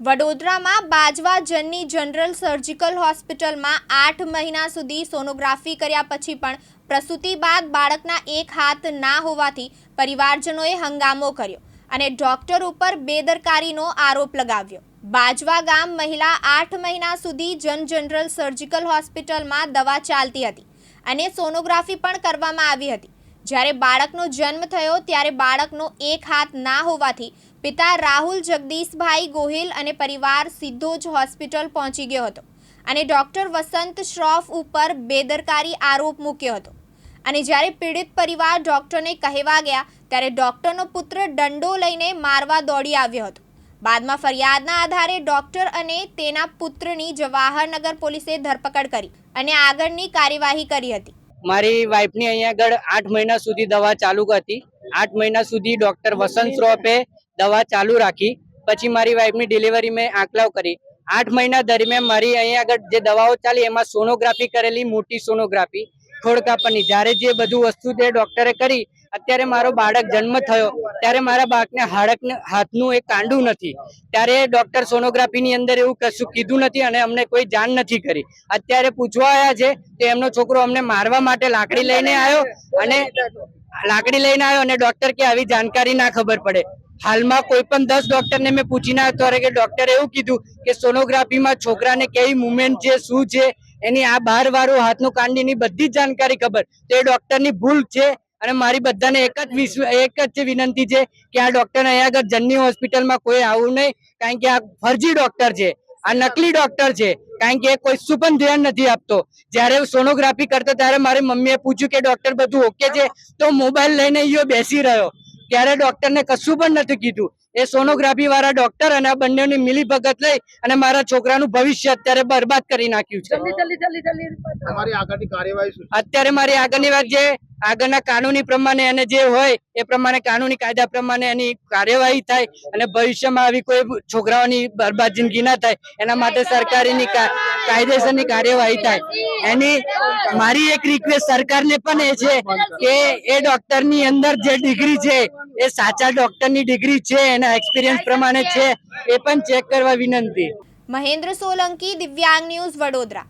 વડોદરામાં બાજવા જનની general surgical હોસ્પિટલમાં આઠ મહિના સુધી સોનોગ્રાફી કર્યા પછી પણ પ્રસૂતિ બાદ બાળકના એક હાથ ના હોવાથી પરિવારજનોએ હંગામો કર્યો અને ડોક્ટર ઉપર બેદરકારીનો આરોપ લગાવ્યો. બાજવા ગામ મહિલા આઠ મહિના સુધી જન જનરલ સર્જિકલ હોસ્પિટલમાં દવા ચાલતી હતી અને સોનોગ્રાફી પણ કરવામાં આવી હતી. જ્યારે બાળકનો જન્મ થયો ત્યારે બાળકનો એક હાથ ના હોવાથી પિતા રાહુલ જગદીશભાઈ ગોહિલ અને પરિવાર સીધો જ હોસ્પિટલ પહોંચી ગયો હતો અને ડૉક્ટર વસંત શ્રોફ ઉપર બેદરકારી આરોપ મૂક્યો હતો. અને જ્યારે પીડિત પરિવાર ડૉક્ટરને કહેવા ગયા, ત્યારે ડૉક્ટરનો પુત્ર દંડો લઈને મારવા દોડી આવ્યો હતો. બાદમાં ફરિયાદના આધારે ડૉક્ટર અને તેના પુત્રની જવાહરનગર પોલીસે ધરપકડ કરી અને આગળની કાર્યવાહી કરી હતી. મારી વાઈફની અહીંયા આગળ આઠ મહિના સુધી દવા ચાલુ હતી. આઠ મહિના સુધી ડૉક્ટર વસંત શ્રોફે દવા ચાલુ રાખી, પછી મારી વાઈફની ડિલિવરી મેં આંકલાવ કરી. આઠ મહિના દરમિયાન મારી અહીંયા આગળ જે દવાઓ ચાલી, એમાં સોનોગ્રાફી કરેલી, મોટી સોનોગ્રાફી ખોડકાપણની જ્યારે જે બધું વસ્તુ તે ડોક્ટરે કરી, અત્યારે મારો બાળક જન્મ થયો, ત્યારે મારા બાળકને હાડકને હાથનું એક કાંડું નથી. ત્યારે ડોક્ટર સોનોગ્રાફીની અંદર એવું કશું કીધું નથી અને અમને કોઈ જાણ નથી કરી. અત્યારે પૂછવા આવ્યા છે કે એમનો છોકરો અમને મારવા માટે લાકડી લઈને આવ્યો અને લાકડી લઈને આવ્યો અને ડોક્ટર કે આવી જાણકારી ના ખબર પડે. હાલમાં કોઈ પણ દસ ડોક્ટરને મેં પૂછીને ત્યારે કે ડોક્ટરે એવું કીધું કે સોનોગ્રાફીમાં છોકરાને કેવી મુવમેન્ટ છે, શું છે, એની આ બાર વાળું હાથનું કાંડીની બધી જ જાણકારી ખબર. તો એ ડોક્ટરની ભૂલ છે અને મારી બધાને એક જ વિશ્વ એક જ વિનંતી છે કે આ ડોક્ટર અહીંયા આગળ જન્ની હોસ્પિટલમાં કોઈ આવું નહીં, કારણ કે આ ફરજી ડોક્ટર છે, આ નકલી ડોક્ટર છે, કારણ કે એ કોઈ શું ધ્યાન નથી આપતો. જ્યારે સોનોગ્રાફી કરતો ત્યારે મારી મમ્મીએ પૂછ્યું કે ડોક્ટર બધું ઓકે છે? તો મોબાઈલ લઈને યો બેસી રહ્યો. ત્યારે ડોક્ટરને કશું પણ નથી કીધું. એ સોનોગ્રાફી વાળા ડોક્ટર અને આ બંનેની મિલી ભગત લઈ અને મારા છોકરાનું ભવિષ્ય અત્યારે બરબાદ કરી નાખ્યું છે. તમારી આગળની કાર્યવાહી શું છે? અત્યારે મારી આગળની વાત જે આગળના કાનૂની પ્રમાણે અને જે હોય એ પ્રમાણે કાનૂની કાયદા પ્રમાણે એની કાર્યવાહી થાય અને ભવિષ્યમાં આવી કોઈ છોકરાઓની બરબાદ જિંદગી ના થાય એના માટે સરકારીની કાયદેસરની કાર્યવાહી થાય. એની મારી એક રિક્વેસ્ટ સરકારને પણ એ છે કે એ ડોક્ટરની અંદર જે ડિગ્રી છે એ સાચા ડોક્ટરની ડિગ્રી છે, એના એક્સપિરિયન્સ પ્રમાણે છે, એ પણ ચેક કરવા વિનંતી. મહેન્દ્ર સોલંકી, દિવ્યાંગ ન્યૂઝ વડોદરા.